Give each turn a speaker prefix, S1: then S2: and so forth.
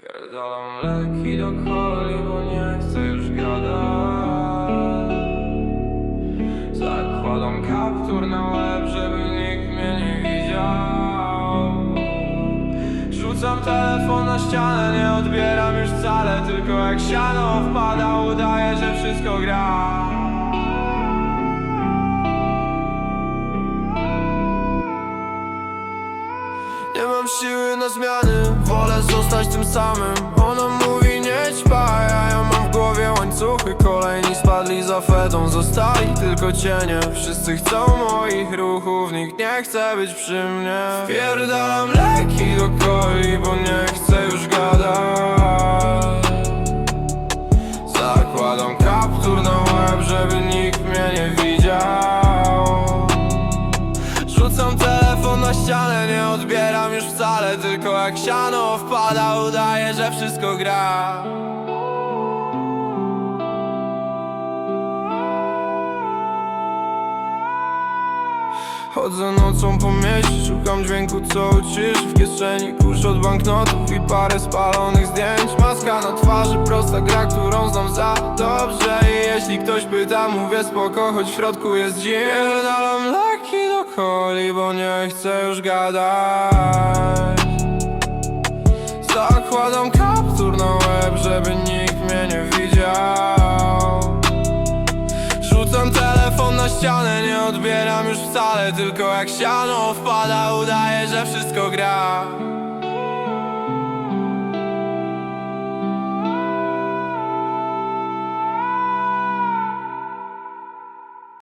S1: Pierdolam leki do coli, bo nie chcę już gadać. Zakładam kaptur na łeb, żeby nikt mnie nie widział. Rzucam telefon na ścianę, nie odbieram już wcale Tylko jak siano wpada, udaję, że wszystko gra mam siły na zmiany, wolę zostać tym samym. Ona mówi nie ćpaj, a ja mam w głowie łańcuchy. Kolejni spadli za fetą, zostali tylko cienie. Wszyscy chcą moich ruchów, nikt nie chce być przy mnie. Pierdalam leki do coli, bo nie chcę już gadać. Zakładam kaptur na łeb, żeby nie ścianę, nie odbieram już wcale Tylko jak siano wpada, udaję, że wszystko gra. Chodzę nocą po mieście, szukam dźwięku co uciszy W kieszeni kurz od banknotów i parę spalonych zdjęć. Maska na twarzy, prosta gra, którą znam za dobrze. I jeśli ktoś pyta, mówię spoko, choć w środku jest leki do coli, bo nie chcę już gadać. Zakładam kaptur na łeb, żeby nikt mnie nie widział. Rzucam telefon na ścianę, nie odbieram już wcale Tylko jak siano wpada, udaję, że wszystko gra